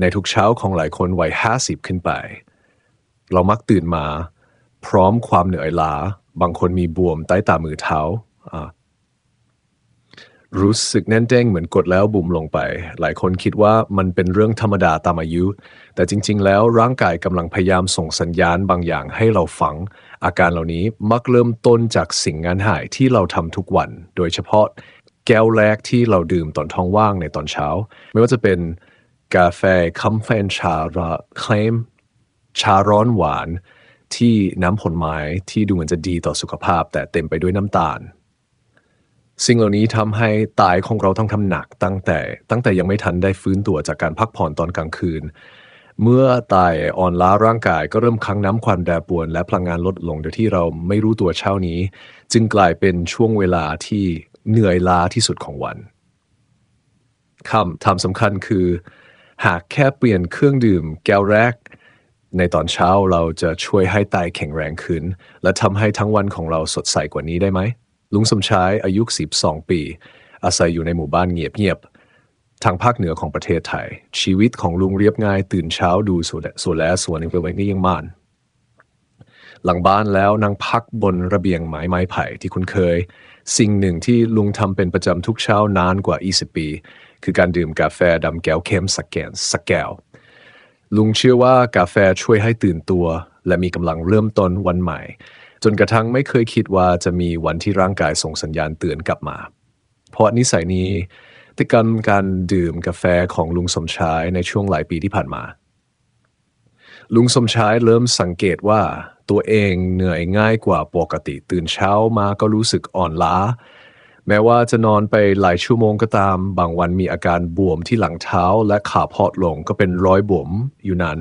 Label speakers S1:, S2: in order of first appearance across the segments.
S1: ในทุกเช้าของหลายคนวัยห้าสิบขึ้นไป เรามักตื่นมา พร้อมความเหนื่อยล้า บางคนมีบวมใต้ตามือเท้าอ่ารู้สึกแน่นเด้งเหมือนกดแล้วบุ่มลงไป หลายคนคิดว่ามันเป็นเรื่องธรรมดาตามอายุ แต่จริง ๆ แล้วร่างกายกำลังพยายามส่งสัญญาณบางอย่างให้เราฟัง อาการเหล่านี้มักเริ่มต้นจากสิ่งงานหายที่เราทำทุกวัน โดยเฉพาะ แก้วแรกที่เราดื่มตอนท้องว่างในตอนเช้า ไม่ว่าจะเป็นกาแฟคัมเฟนชาระเคลมชาร้อนหวานที่น้ำผลไม้ที่ดูเหมือนจะดีต่อสุขภาพ แต่เต็มไปด้วยน้ำตาล สิ่งเหล่านี้ทำให้ตายของเราต้องทำหนักตั้งแต่ ตั้งแต่ยังไม่ทันได้ฟื้นตัวจากการพักผ่อนตอนกลางคืน เมื่อตายอ่อนล้าร่างกายก็เริ่มค้างน้ำความแปรปรวน และพลังงานลดลงโดยที่เราไม่รู้ตัวเช้านี้ จึงกลายเป็นช่วงเวลาที่ เหนื่อยล้าที่สุดของวันคำถามสำคัญคือ หากแค่เปลี่ยนเครื่องดื่มแก้วแรก ในตอนเช้าเราจะช่วยให้ไตแข็งแรงขึ้น และทำให้ทั้งวันของเราสดใสกว่านี้ได้ไหม ลุงสมชายอายุ 12 ปี อาศัยอยู่ในหมู่บ้านเงียบๆทางภาคเหนือของประเทศไทย ชีวิตของลุงเรียบง่าย ตื่นเช้าดูสวนสวนแลสวนในเป็นนี่ยังมานหลังบ้านแล้วนั่งพักบนระเบียงไม้ไม้ไผ่ที่คุ้นเคย สิ่งหนึ่งที่ลุงทำเป็นประจำทุกเช้านานกว่า 20 ปี คือการดื่มกาแฟดำแก้วเข้มสักแก้วสักแก้ว ลุงเชื่อว่ากาแฟช่วยให้ตื่นตัว และมีกำลังเริ่มต้นวันใหม่ จนกระทั่งไม่เคยคิดว่าจะมีวันที่ร่างกายส่งสัญญาณเตือนกลับมา เพราะนิสัยนี้ติกรรมการดื่มกาแฟของลุงสมชายในช่วงหลายปีที่ผ่านมา ลุงสมชายเริ่มสังเกตว่า ตัวเองเหนื่อยง่ายกว่าปกติตื่นเช้ามาก็รู้สึกอ่อนล้า แม้ว่าจะนอนไปหลายชั่วโมงก็ตาม บางวันมีอาการบวมที่หลังเท้าและขาพอดลงก็เป็นร้อยบวมอยู่นาน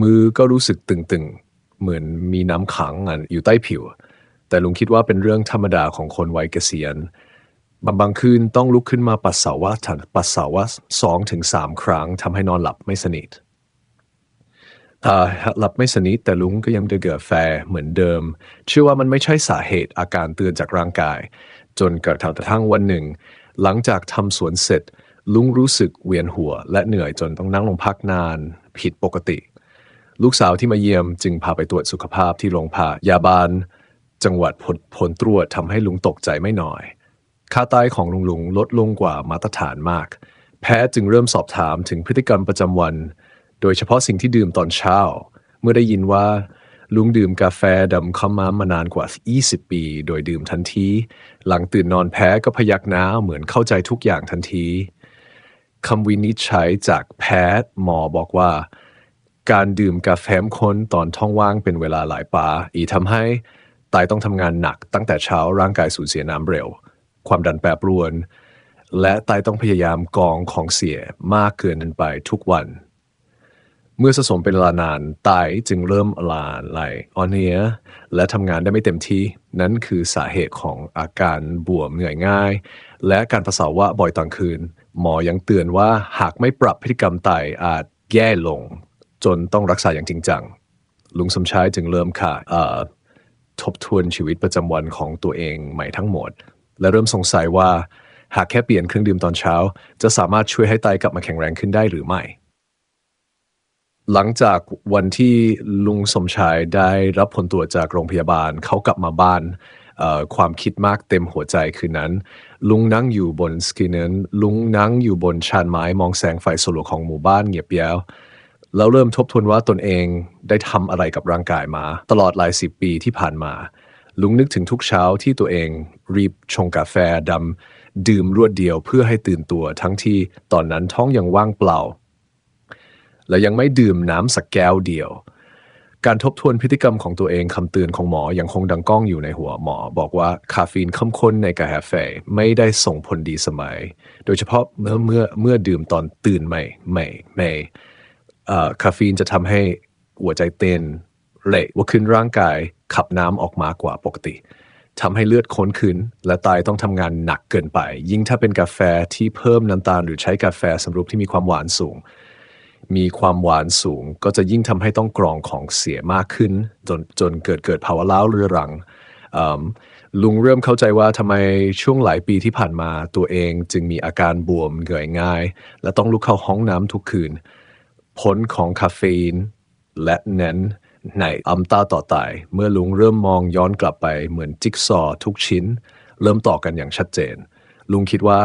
S1: มือก็รู้สึกตึงๆ เหมือนมีน้ำขังอยู่ใต้ผิว แต่ลุงคิดว่าเป็นเรื่องธรรมดาของคนวัยเกษียณบางบางคืนต้องลุกขึ้นมาปัสสาวะทันปัสสาวะสองถึงสามครั้งทำให้นอนหลับไม่สนิท หลับไม่สนิทแต่ลุงก็ยังดื่มกาแฟเหมือนเดิม เชื่อว่ามันไม่ใช่สาเหตุอาการเตือนจากร่างกาย จนกระทั่งวันหนึ่ง หลังจากทำสวนเสร็จ ลุงรู้สึกเวียนหัว และเหนื่อยจนต้องนั่งลงพักนาน ผิดปกติ ลูกสาวที่มาเยี่ยมจึงพาไปตรวจสุขภาพที่โรงพยาบาล จังหวัดผลผลตรวจทำให้ลุงตกใจไม่น้อย ค่าไตของลุงลุงลดลงกว่ามาตรฐานมาก แพทย์จึงเริ่มสอบถามถึงพฤติกรรมประจำวัน โดยเฉพาะสิ่งที่ดื่มตอนเช้า เมื่อได้ยินว่า ลุงดื่มกาแฟดำข้ามามานานกว่า 20 ปี โดยดื่มทันที หลังตื่นนอนแพ้ก็พยักหน้าเหมือนเข้าใจทุกอย่างทันทีคำวินิจฉัยจากแพทย์หมอบอกว่า การดื่มกาแฟข้นตอนท้องว่างเป็นเวลาหลายปาอีทำให้ไตต้องทำงานหนัก ตั้งแต่เช้าร่างกายสูญเสียน้ำเร็ว ความดันแปรปรวน และไตต้องพยายามกรองของเสียมากเกินไปทุกวัน เมื่อสะสมเป็นเวลานานไตจึงเริ่มลาไหลอ่อนเพลียและทำงานได้ไม่เต็มที่ นั่นคือสาเหตุของอาการบวมเหนื่อยง่าย และการปัสสาวะบ่อยตอนคืน หมอยังเตือนว่าหากไม่ปรับพฤติกรรมไตอาจแย่ลง จนต้องรักษาอย่างจริงจัง ลุงสมชายจึงเริ่มค่ะทบทวนชีวิตประจำวันของตัวเองใหม่ทั้งหมด และเริ่มสงสัยว่า หากแค่เปลี่ยนเครื่องดื่มตอนเช้า จะสามารถช่วยให้ไตกลับมาแข็งแรงขึ้นได้หรือไม่ หลังจากวันที่ลุงสมชายได้รับผลตรวจจากโรงพยาบาลเขากลับมาบ้านเอ่อความคิดมากเต็มหัวใจคืนนั้น ลุงนั่งอยู่บนสกีเนนลุงนั่งอยู่บนชานไม้มองแสงไฟสลัวของหมู่บ้านเงียบเย้ว แล้วเริ่มทบทวนว่าตนเองได้ทำอะไรกับร่างกายมา ตลอดหลายสิบปีที่ผ่านมา ลุงนึกถึงทุกเช้าที่ตัวเองรีบชงกาแฟดำดื่มรวดเดียวเพื่อให้ตื่นตัวทั้งที่ตอนนั้นท้องยังว่างเปล่า และยังไม่ดื่มน้ำสักแก้วเดียว การทบทวนพฤติกรรมของตัวเองคำเตือนของหมอยังคงดังก้องอยู่ในหัวหมอ บอกว่าคาเฟอีนเข้มข้นในกาแฟไม่ได้ส่งผลดีสมอโดยเฉพาะเมื่อเมื่อเมื่อดื่มตอนตื่นใหม่ใหม่ใหม่คาเฟอีนจะทำให้หัวใจเต้นเละว่าขึ้นร่างกายขับน้ำออกมากว่าปกติทำให้เลือดข้นขึ้น และไตต้องทำงานหนักเกินไป ยิ่งถ้าเป็นกาแฟที่เพิ่มน้ำตาลหรือใช้กาแฟสำรูปที่มีความหวานสูง มีความหวานสูง ก็จะยิ่งทำให้ต้องกรองของเสียมากขึ้น จนจนเกิดเกิดภาวะล้าวเรื้อรังลุงเริ่มเข้าใจว่าทำไมช่วงหลายปีที่ผ่านมาตัวเองจึงมีอาการบวมเหนื่อยง่าย และต้องลุกเข้าห้องน้ำทุกคืน ผลของคาเฟอีนและเน้นในอัมตาต่อตาย เมื่อลุงเริ่มมองย้อนกลับไปเหมือนจิ๊กซอทุกชิ้น เริ่มต่อกันอย่างชัดเจน ลุงคิดว่า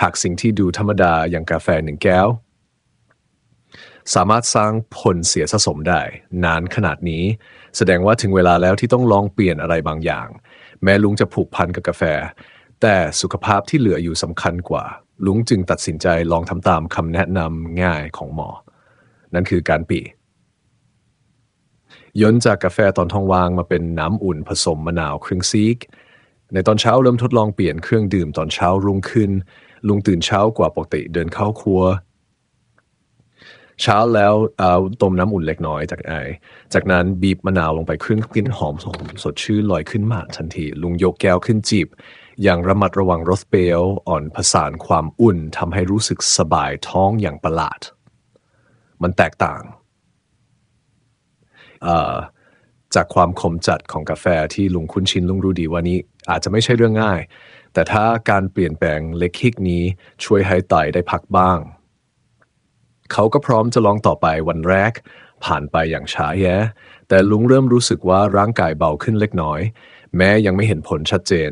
S1: หากสิ่งที่ดูธรรมดาอย่างกาแฟหนึ่งแก้ว สามารถสร้างผลเสียสะสมได้ นานขนาดนี้ แสดงว่าถึงเวลาแล้วที่ต้องลองเปลี่ยนอะไรบางอย่าง แม้ลุงจะผูกพันกับกาแฟ แต่สุขภาพที่เหลืออยู่สำคัญกว่า ลุงจึงตัดสินใจลองทำตามคำแนะนำง่ายของหมอ นั่นคือการปีย้นจากกาแฟตอนท้องว่างมาเป็นน้ำอุ่นผสมมะนาวครึ่งซีก ในตอนเช้าเริ่มทดลองเปลี่ยนเครื่องดื่มตอนเช้ารุ่งขึ้น ลุงตื่นเช้ากว่าปกติเดินเข้าครัว เช้าแล้วเอาต้มน้ำอุ่นเล็กน้อยจากไอ จากนั้นบีบมะนาวลงไปครึ่งกลิ่นหอมสดชื่นลอยขึ้นมาทันที ลุงยกแก้วขึ้นจีบ อย่างระมัดระวังรสเปรี้ยวอ่อนผสานความอุ่นทำให้รู้สึกสบายท้องอย่างประหลาด มันแตกต่างจากความขมจัดของกาแฟที่ลุงคุ้นชินลุงรู้ดีว่านี้อาจจะไม่ใช่เรื่องง่าย แต่ถ้าการเปลี่ยนแปลงเล็กคิกนี้ช่วยให้ไตได้พักบ้าง เขาก็พร้อมจะลองต่อไปวันแรก ผ่านไปอย่างช้าแย่แต่ลุงเริ่มรู้สึกว่าร่างกายเบาขึ้นเล็กน้อย แม้ยังไม่เห็นผลชัดเจน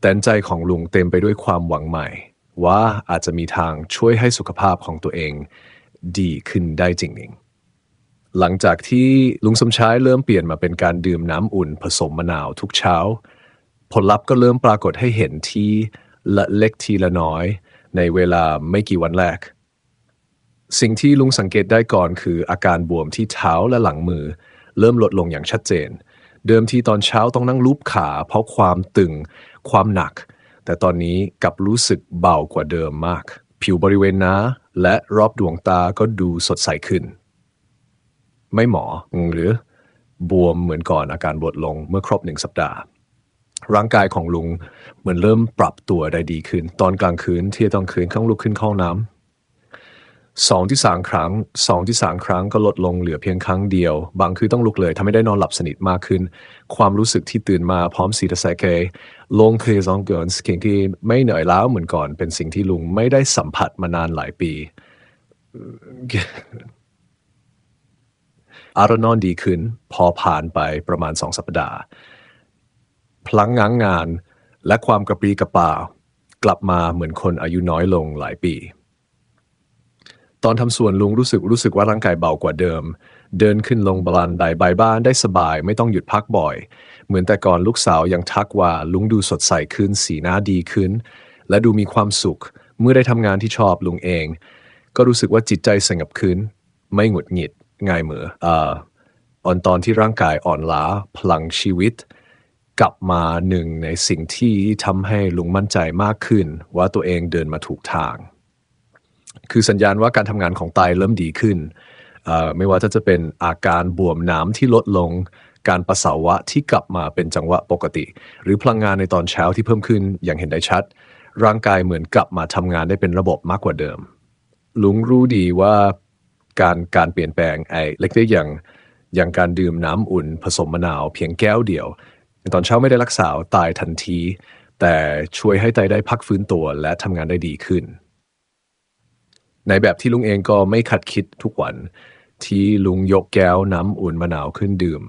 S1: แต่ใจของลุงเต็มไปด้วยความหวังใหม่ ว่าอาจจะมีทางช่วยให้สุขภาพของตัวเอง ดีขึ้นได้จริงๆหลังจากที่ลุงสมชายเริ่มเปลี่ยนมาเป็นการดื่มน้ำอุ่นผสมมะนาวทุกเช้า ผลลัพธ์ก็เริ่มปรากฏให้เห็นที่ละเล็กทีละน้อย ในเวลาไม่กี่วันแรก สิ่งที่ลุงสังเกตได้ก่อนคืออาการบวมที่เท้าและหลังมือ เริ่มลดลงอย่างชัดเจน เดิมทีตอนเช้าต้องนั่งลูบขา เพราะความตึง ความหนัก แต่ตอนนี้กลับรู้สึกเบากว่าเดิมมาก ผิวบริเวณหน้าและรอบดวงตาก็ดูสดใสขึ้น ไม่หมอหรือบวมเหมือนก่อนอาการบดลงเมื่อครบหนึ่งสัปดาห์ ร่างกายของลุงเหมือนเริ่มปรับตัวได้ดีขึ้น ตอนกลางคืนที่ต้องคืนข้างลุกขึ้นเข้าห้องน้ำ สองที่สามครั้งสองที่สามครั้งก็ลดลงเหลือเพียงครั้งเดียว บางคือต้องลุกเลยทำให้ได้นอนหลับสนิทมากขึ้น ความรู้สึกที่ตื่นมาพร้อมสีตะแซเกลงเคยซองเกินสิ่งที่ไม่เหนื่อยล้าเหมือนก่อน เป็นสิ่งที่ลุงไม่ได้สัมผัสมานานหลายปี อารนอนดีขึ้น พอผ่านไปประมาณสองสัปดาห์ พลังงานงานและความกระปรี้กระเป๋ากลับมาเหมือนคนอายุน้อยลงหลายปี ตอนทำสวนลุงรู้สึกรู้สึกว่าร่างกายเบากว่าเดิม เดินขึ้นลงบลันไดใบบ้านได้สบายไม่ต้องหยุดพักบ่อย เหมือนแต่ก่อนลูกสาวยังทักว่าลุงดูสดใสขึ้นสีหน้าดีขึ้น และดูมีความสุข เมื่อได้ทำงานที่ชอบลุงเอง ก็รู้สึกว่าจิตใจสงบขึ้น ไม่หงุดหงิดง่ายเหมืออ่ออ่อนตอนที่ร่างกายอ่อนล้าพลังชีวิต กลับมาหนึ่งในสิ่งที่ทำให้ลุงมั่นใจมากขึ้น ว่าตัวเองเดินมาถูกทาง คือสัญญาณว่าการทำงานของไตเริ่มดีขึ้น ไม่ว่าจะจะเป็นอาการบวมน้ำที่ลดลง การปัสสาวะที่กลับมาเป็นจังหวะปกติ หรือพลังงานในตอนเช้าที่เพิ่มขึ้นอย่างเห็นได้ชัด ร่างกายเหมือนกลับมาทำงานได้เป็นระบบมากกว่าเดิม ลุงรู้ดีว่าการการเปลี่ยนแปลงไอ้เล็กๆอย่างอย่างการดื่มน้ำอุ่นผสมมะนาวเพียงแก้วเดียว ตอนเช้าไม่ได้รักษาตายทันที แต่ช่วยให้ไตได้พักฟื้นตัวและทำงานได้ดีขึ้น ในแบบที่ลุงเองก็ไม่คัดคิดทุกวัน ที่ลุงยกแก้วน้ำอุ่นมะนาวขึ้นดื่ม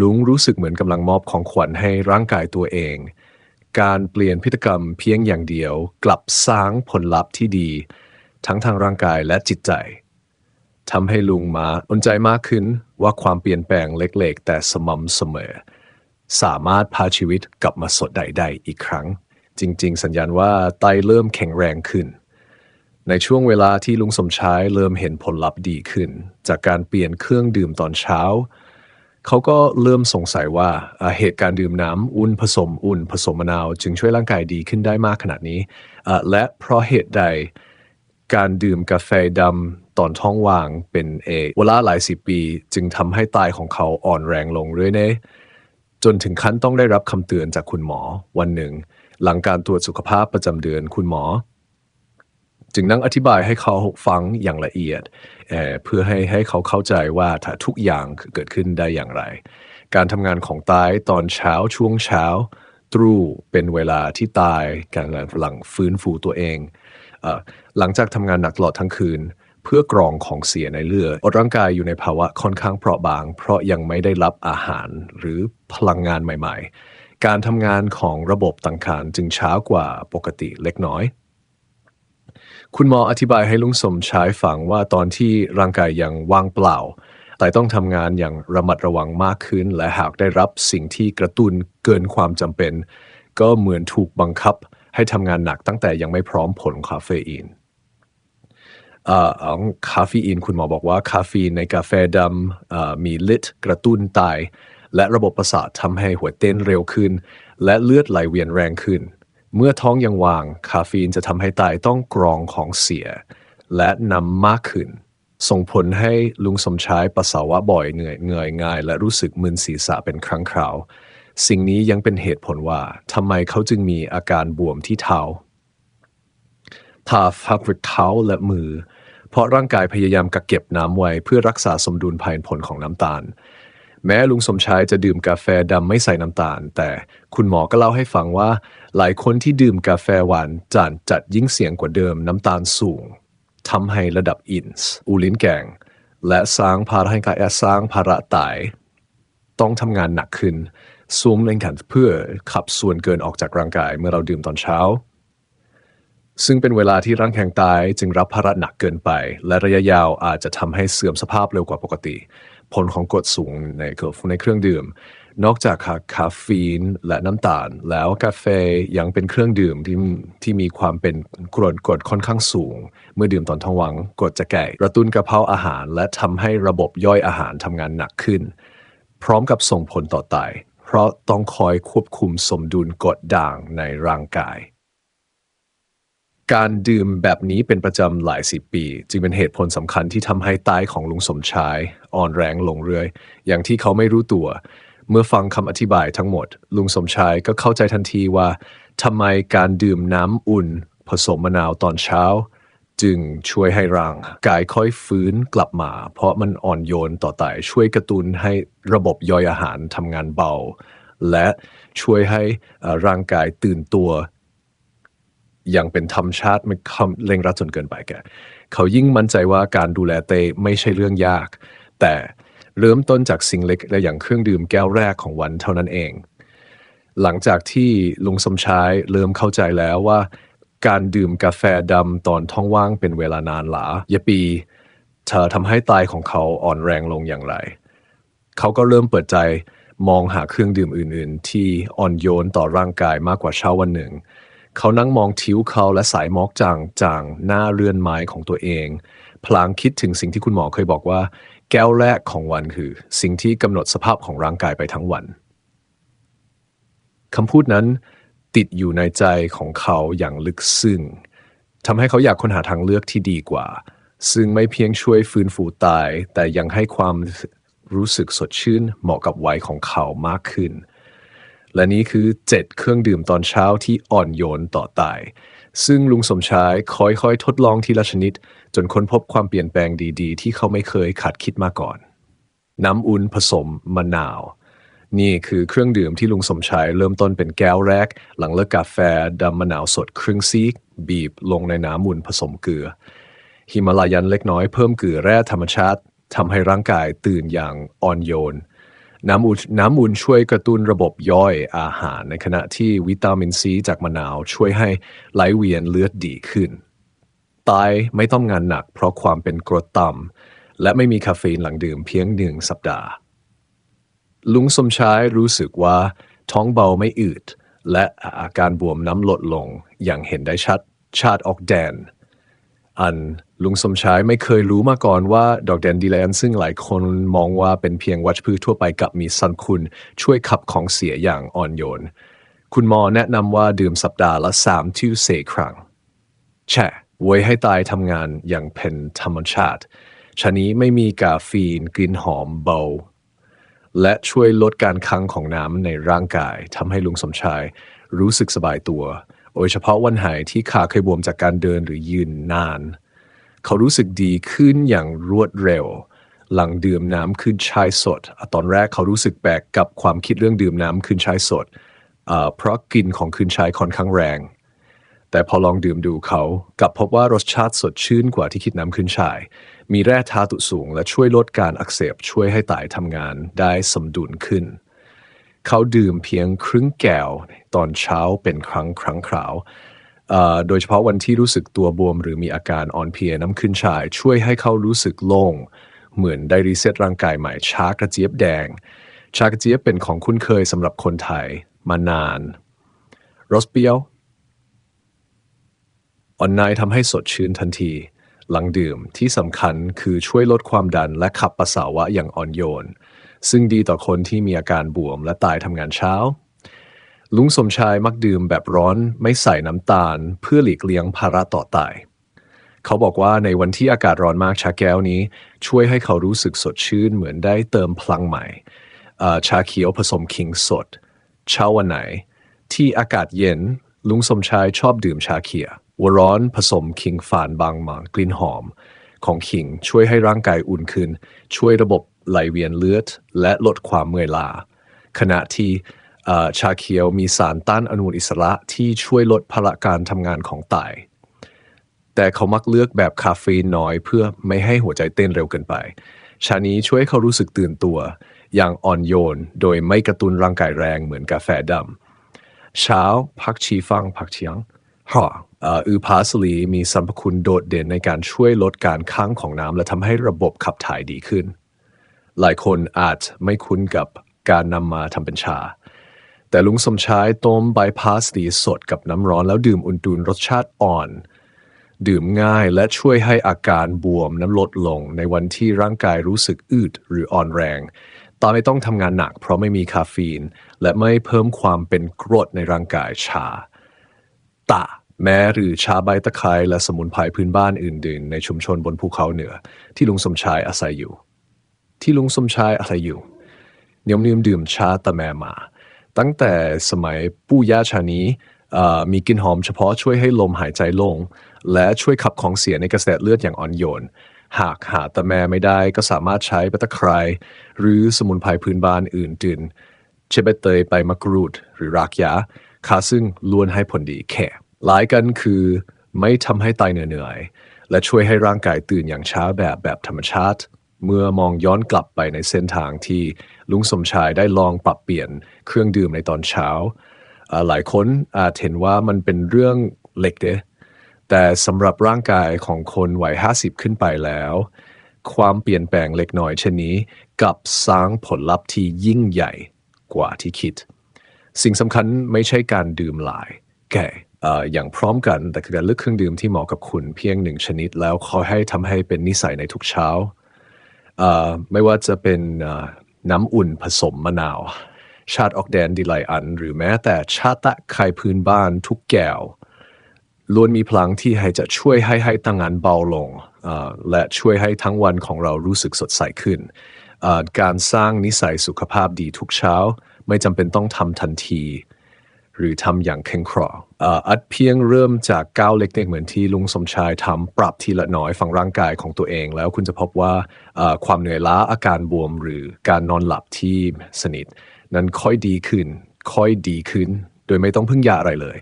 S1: ลุงรู้สึกเหมือนกำลังมอบของขวัญให้ร่างกายตัวเอง การเปลี่ยนพฤติกรรมเพียงอย่างเดียว กลับสร้างผลลัพธ์ที่ดี ทั้งทางร่างกายและจิตใจทำให้ลุงมาอุ่นใจมากขึ้นว่าความเปลี่ยนแปลงเล็กๆ แต่สม่ำเสมอ สามารถพาชีวิตกลับมาสดใดได้อีกครั้ง จริง ๆ สัญญาณว่าไตเริ่มแข็งแรงขึ้น ในช่วงเวลาที่ลุงสมชายเริ่มเห็นผลลัพธ์ดีขึ้น จากการเปลี่ยนเครื่องดื่มตอนเช้า เขาก็เริ่มสงสัยว่าอ่าเหตุการดื่มน้ำอุ่นผสมอุ่นผสมมะนาว จึงช่วยร่างกายดีขึ้นได้มากขนาดนี้อ่าและเพราะเหตุใด การดื่มกาแฟดำตอนท้องว่างเป็นเอเวลาหลายสิบปี จึงทำให้ไตของเขาอ่อนแรงลงเรื่อยเนจนถึงขั้นต้องได้รับคำเตือนจากคุณหมอวันหนึ่ง หลังการตรวจสุขภาพประจำเดือนคุณหมอ จึงนั่งอธิบายให้เขาฟังอย่างละเอียดเเพื่อให้ให้เขาเข้าใจว่าถ้าทุกอย่างเกิดขึ้นได้อย่างไร การทำงานของไตตอนเช้าช่วงเช้าตรูเป็นเวลาที่ตายการหลังฟื้นฟูตัวเองเอหลังจากทำงานหนักตลอดทั้งคืน เพื่อกรองของเสียในเลือดร่างกายอยู่ในภาวะค่อนข้างเปราะบาง เพราะยังไม่ได้รับอาหารหรือพลังงานใหม่ ๆ การทำงานของระบบต่างๆจึงช้ากว่าปกติเล็กน้อย คุณหมออธิบายให้ลุงสมชายฟังว่าตอนที่ร่างกายยังว่างเปล่า แต่ต้องทำงานอย่างระมัดระวังมากขึ้น และหากได้รับสิ่งที่กระตุ้นเกินความจำเป็น ก็เหมือนถูกบังคับให้ทำงานหนักตั้งแต่ยังไม่พร้อมผลคาเฟอีนเอ่อของคาเฟอีนคุณหมอบอกว่าคาเฟอีนในกาแฟดำมีฤทธิ์กระตุ้นไตและระบบประสาททำให้หัวเต้นเร็วขึ้น และเลือดไหลเวียนแรงขึ้น เมื่อท้องยังว่าง คาเฟอีนจะทำให้ไตต้องกรองของเสีย และนำมากขึ้น ส่งผลให้ลุงสมชายปัสสาวะบ่อยเหนื่อยเหนื่อยง่าย และรู้สึกมึนศีรษะเป็นครั้งคราว สิ่งนี้ยังเป็นเหตุผลว่าทำไมเขาจึงมีอาการบวมที่เท้าทาฟาบริกเท้าและมือ เพราะร่างกายพยายามกักเก็บน้ำไว้เพื่อรักษาสมดุลภายผลของน้ำตาล แม้ลุงสมชายจะดื่มกาแฟดำไม่ใส่น้ำตาล แต่คุณหมอก็เล่าให้ฟังว่า หลายคนที่ดื่มกาแฟหวานจานจัดยิ่งเสี่ยงกว่าเดิมน้ำตาลสูงทำให้ระดับอินส์อูลินแกง และสร้างภาระให้กายสร้างภาระไตต้องทำงานหนักขึ้นซูมเร่งขันเพื่อขับส่วนเกินออกจากร่างกายเมื่อเราดื่มตอนเช้า ซึ่งเป็นเวลาที่ร่างแข็งตายจึงรับภาระหนักเกินไป และระยะยาวอาจจะทำให้เสื่อมสภาพเร็วกว่าปกติ ผลของกรดสูงในในเครื่องดื่ม นอกจากคาเฟอีนและน้ำตาล แล้วกาแฟยังเป็นเครื่องดื่มที่ที่มีความเป็นกรดกรดค่อนข้างสูง เมื่อดื่มตอนท้องว่างกรดจะแก่กระตุ้นกระเพาะอาหาร และทำให้ระบบย่อยอาหารทำงานหนักขึ้น พร้อมกับส่งผลต่อไตเพราะต้องคอยควบคุมสมดุลกรดด่างในร่างกาย การดื่มแบบนี้เป็นประจำหลายสิบปี จึงเป็นเหตุผลสำคัญที่ทำให้ไตของลุงสมชาย อ่อนแรงลงเรื่อย อย่างที่เขาไม่รู้ตัว เมื่อฟังคำอธิบายทั้งหมด ลุงสมชายก็เข้าใจทันทีว่าทำไมการดื่มน้ำอุ่น ผสมมะนาวตอนเช้า จึงช่วยให้ร่างกายค่อยฟื้นกลับมา เพราะมันอ่อนโยนต่อไตช่วยกระตุ้นให้ระบบย่อยอาหารทำงานเบา และช่วยให้ร่างกายตื่นตัว อย่างเป็นธรรมชาติไม่คำเร่งรัดจนเกินไปแกเขายิ่งมั่นใจว่าการดูแลเตไม่ใช่เรื่องยาก แต่ เริ่มต้นจากสิ่งเล็กและอย่างเครื่องดื่มแก้วแรกของวันเท่านั้นเอง หลังจากที่ลุงสมชายเริ่มเข้าใจแล้วว่า การดื่มกาแฟดำตอนท้องว่างเป็นเวลานานหลายปีเธอทำให้ไตของเขาอ่อนแรงลงอย่างไร เขาก็เริ่มเปิดใจมองหาเครื่องดื่มอื่น ๆ ที่อ่อนโยนต่อร่างกายมากกว่าเช้าวันหนึ่ง เขานั่งมองทิวเขาและสายมอกจางจางๆหน้าเรือนไม้ของตัวเอง พลางคิดถึงสิ่งที่คุณหมอเคยบอกว่า แก้วแรกของวันคือ สิ่งที่กำหนดสภาพของร่างกายไปทั้งวันคำพูดนั้นติดอยู่ในใจของเขาอย่างลึกซึ้งทำให้เขาอยากค้นหาทางเลือกที่ดีกว่า ซึ่งไม่เพียงช่วยฟื้นฟูตาย แต่ยังให้ความรู้สึกสดชื่นเหมาะกับวัยของเขามากขึ้น และนี่คือ 7 เครื่องดื่มตอนเช้าที่อ่อนโยนต่อไต ซึ่งลุงสมชายค่อยๆ ทดลองทีละชนิด จนค้นพบความเปลี่ยนแปลงดีๆ ที่เขาไม่เคยคาดคิดมาก่อน น้ำอุ่นผสมมะนาว นี่คือเครื่องดื่มที่ลุงสมชายเริ่มต้นเป็นแก้วแรก หลังเลิกกาแฟดำมะนาวสดครึ่งซีก บีบลงในน้ำอุ่นผสมเกลือ หิมาลายันเล็กน้อยเพิ่มเกลือแร่ธรรมชาติทำให้ร่างกายตื่นอย่างอ่อนโยน น้ำอุ่นน้ำอุ่นช่วยกระตุ้นระบบย่อยอาหาร ในขณะที่วิตามินซีจากมะนาวช่วยให้ไหลเวียนเลือดดีขึ้นไตไม่ต้องงานหนักเพราะความเป็นกรดต่ำและไม่มีคาเฟอีนหลังดื่มเพียงหนึ่งสัปดาห์ ลุงสมชายรู้สึกว่าท้องเบาไม่อืด และอาการบวมน้ำลดลงอย่างเห็นได้ชัดชาติออกแดน อันลุงสมชายไม่เคยรู้มาก่อนว่าดอกแดนดีแลนซึ่งหลายคนมองว่าเป็นเพียงวัชพืชทั่วไปกับมีสรรคุณ ช่วยขับของเสียอย่างอ่อนโยน คุณหมอแนะนำว่าดื่มสัปดาห์ละ3ถึง4ครั้ง แช่ไว้ให้ตายทำงานอย่างเป็นธรรมชาติชะนี้ไม่มีกาเฟีนกลิ่นหอมเบา และช่วยลดการค้งของน้ำในร่างกายทำให้ลุงสมชายรู้สึกสบายตัว โดยเฉพาะวันหายที่ขาเคยบวมจากการเดินหรือยืนนาน เขารู้สึกดีขึ้นอย่างรวดเร็ว หลังดื่มน้ำขึ้นชายสด ตอนแรกเขารู้สึกแปลกกับความคิดเรื่องดื่มน้ำขึ้นชายสด เพราะกลิ่นของคืนชายค่อนข้างแรง แต่พอลองดื่มดูเขากลับพบว่ารสชาติสดชื่นกว่าที่คิดน้ำขึ้นชาย มีแร่ธาตุสูงและช่วยลดการอักเสบช่วยให้ไตทำงานได้สมดุลขึ้น เขาดื่มเพียงครึ่งแก้วตอนเช้าเป็นครั้งครั้งคราวโดยเฉพาะวันที่รู้สึกตัวบวม หรือมีอาการอ่อนเพลียน้ำขึ้นชาย ช่วยให้เขารู้สึกโล่ง เหมือนได้รีเซ็ตร่างกายใหม่ชากระเจี๊ยบแดง ชากระเจี๊ยบเป็นของคุ้นเคยสำหรับคนไทยมานานรสเปรี้ยวอ่อนนายทำให้สดชื่นทันที หลังดื่มที่สำคัญคือช่วยลดความดันและขับปัสสาวะอย่างอ่อนโยน ซึ่งดีต่อคนที่มีอาการบวมและตายทำงานเช้า ลุงสมชายมักดื่มแบบร้อนไม่ใส่น้ำตาล เพื่อหลีกเลี่ยงภาระต่อไตเขาบอกว่าในวันที่อากาศร้อนมากชาแก้วนี้ ช่วยให้เขารู้สึกสดชื่นเหมือนได้เติมพลังใหม่ชาเขียวผสมขิงสด เช้าวันไหน ที่อากาศเย็นลุงสมชายชอบดื่มชาเขียววัวร้อนผสมขิงฝานบางหมางกลิ่นหอม ของขิงช่วยให้ร่างกายอุ่นขึ้น ช่วยระบบ ไหลเวียนเลือด และลดความเมื่อยล้าขณะที่ชาเขียวมีสารต้านอนุมูลอิสระที่ช่วยลดพละการทำงานของไตแต่เขามักเลือกแบบคาเฟอีนน้อยเพื่อไม่ให้หัวใจเต้นเร็วเกินไป ชานี้ช่วยให้เขารู้สึกตื่นตัว อย่างอ่อนโยน โดยไม่กระตุ้นร่างกายแรงเหมือนกาแฟดำเช้าผักชีฟังผักเชียงฮอ่ออือพาสลีมีสรรพคุณโดดเด่นในการช่วยลดการค้างของน้ำและทำให้ระบบขับถ่ายดีขึ้น หลายคนอาจไม่คุ้นกับการนำมาทำเป็นชา แต่ลุงสมชายต้มใบพาสลีสดกับน้ำร้อนแล้วดื่มอุ่นๆรสชาติอ่อน ดื่มง่ายและช่วยให้อาการบวมน้ำลดลงในวันที่ร่างกายรู้สึกอืดหรืออ่อนแรง ตอนไม่ต้องทำงานหนักเพราะไม่มีคาเฟอีน และไม่เพิ่มความเป็นกรดในร่างกายชา ตะแม้หรือชาใบตะไคร้และสมุนไพรพื้นบ้านอื่นๆ ในชุมชนบนภูเขาเหนือ ที่ลุงสมชายอาศัยอยู่ ที่ลุงสมชายอาศัยอยู่เนิยมนิยมดื่มชาตะแมมา ตั้งแต่สมัยปู่ย่าชานี้มีกลิ่นหอมเฉพาะช่วยให้ลมหายใจโลงและช่วยขับของเสียในกระแสเลือดอย่างอ่อนโยน หากหาตะแมไม่ได้ก็สามารถใช้ใบตะไคร้หรือสมุนไพรพื้นบ้านอื่นดื่นเช่นใบเตยใบมะกรูดหรือรากหญ้าคาซึ่งล้วนให้ผลดีแค่หลายกันคือไม่ทำให้ไตเหนื่อยและช่วยให้ร่างกายตื่นอย่างช้าแบบแบบธรรมชาติ เมื่อมองย้อนกลับไปในเส้นทางที่ลุงสมชายได้ลองปรับเปลี่ยนเครื่องดื่มในตอนเช้า หลายคนอาจเห็นว่ามันเป็นเรื่องเล็กเด้แต่สำหรับร่างกายของคนวัย 50 ขึ้นไปแล้ว ความเปลี่ยนแปลงเล็กน้อยเช่นนี้ กับสร้างผลลัพธ์ที่ยิ่งใหญ่กว่าที่คิด สิ่งสำคัญไม่ใช่การดื่มหลาย แก่อย่างพร้อมกันแต่คือการเลือกเครื่องดื่มที่เหมาะกับคุณเพียงหนึ่งชนิด แล้วคอยให้ทำให้เป็นนิสัยในทุกเช้า ไม่ว่าจะเป็นน้ำอุ่นผสมมะนาว ชาติออกแดนดีไลอัน หรือแม้แต่ชาตะไข่พื้นบ้านทุกแก้วล้วนมีพลังที่ให้จะช่วยให้ให้ตั้งงานเบาลง และช่วยให้ทั้งวันของเรารู้สึกสดใสขึ้น การสร้างนิสัยสุขภาพดีทุกเช้า ไม่จำเป็นต้องทำทันที หรือทำอย่างเคร่งครัดเอ่ออัดเพียงเริ่มจากก้าวเล็กๆเหมือนที่ลุงสมชายทำปรับทีละน้อยฝั่งร่างกายของตัวเอง แล้วคุณจะพบว่าความเหนื่อยล้าอาการบวมหรือการนอนหลับที่สนิท นั้นค่อยดีขึ้น ค่อยดีขึ้น โดยไม่ต้องพึ่งยาอะไรเลย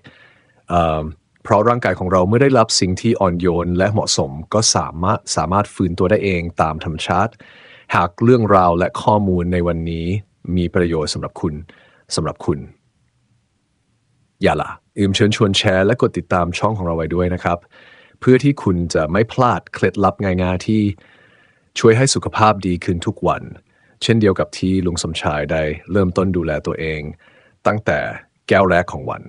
S1: เพราะร่างกายของเราเมื่อได้รับสิ่งที่อ่อนโยนและเหมาะสมก็สามารถสามารถฟื้นตัวได้เองตามธรรมชาติ หากเรื่องราวและข้อมูลในวันนี้มีประโยชน์สำหรับคุณสำหรับคุณ อย่าละอืมเชิญชวนแชร์และกดติดตามช่องของเราไว้ด้วยนะครับ เพื่อที่คุณจะไม่พลาดเคล็ดลับง่ายๆที่ช่วยให้สุขภาพดีขึ้นทุกวัน เช่นเดียวกับที่ลุงสมชายได้เริ่มต้นดูแลตัวเอง ตั้งแต่แก้วแรกของวัน